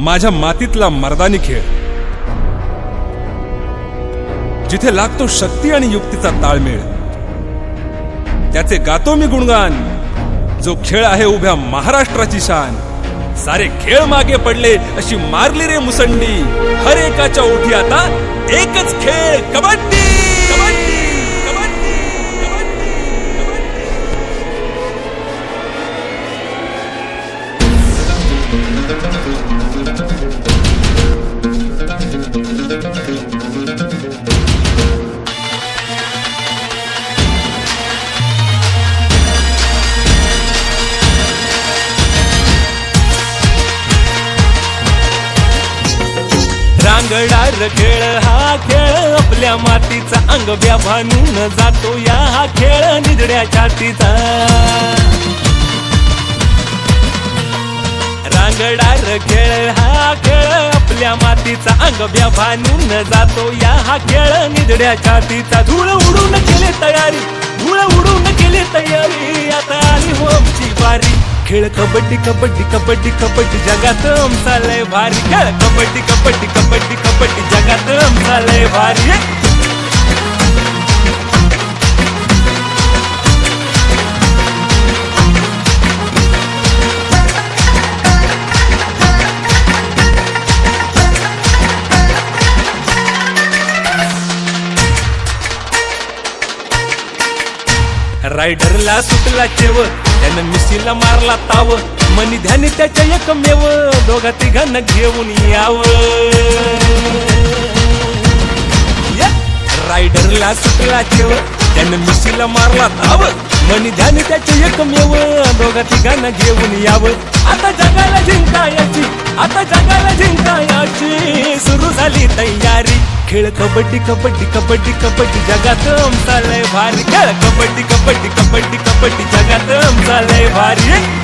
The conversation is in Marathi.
माझ्या मातीतला मर्दानी खेळ. जिथे लागतो शक्ती आणि युक्तीचा ताळमेळ. त्याचे गातो मी गुणगान. जो खेळ आहे उभ्या महाराष्ट्राची शान. सारे खेळ मागे पडले अशी मारली रे मुसंडी. हर एकाच्या ओठी आता एकच खेळ कबड्डी! कबड्डी! कबड्डी खेळ हा खेळ आपल्या मातीचा अंग व्याभानून जातो या हा खेळ निधड्या छातीचा. रांगणार खेळ हा खेळ आपल्या मातीचा अंग व्याभानून जातो या हा खेळ निधड्या छातीचा. धूळ उडून केले तयारी धूळ उडून केले तयारी आता खेळ कबड्डी कबड्डी कबड्डी कबड्डी जगात आमचा लय भारी. खेळ कबड्डी कबड्डी कबड्डी कबड्डी जगात आमचा लय भारी. रायडरला सुटला चेव त्यानं मिशीला मारला ताव. मनी ध्यानी त्याच्या एकमेव दोघा तिघांना घेऊन याव. रायडरला सुटला चेव त्यानं मिशीला मारला ताव. मनी ध्यानी त्याच्या एकमेव दोघा तिघांना घेऊन याव. आता जगाला जिंकायची आता जगाला जिंकायची. सुरू झाली तयारी. खेळ कबड्डी कबड्डी कबड्डी कबड्डी जगात आमचा लय भारी. खेळ कबड्डी कबड्डी कबड्डी कबड्डी जगात आमचा लय भारी.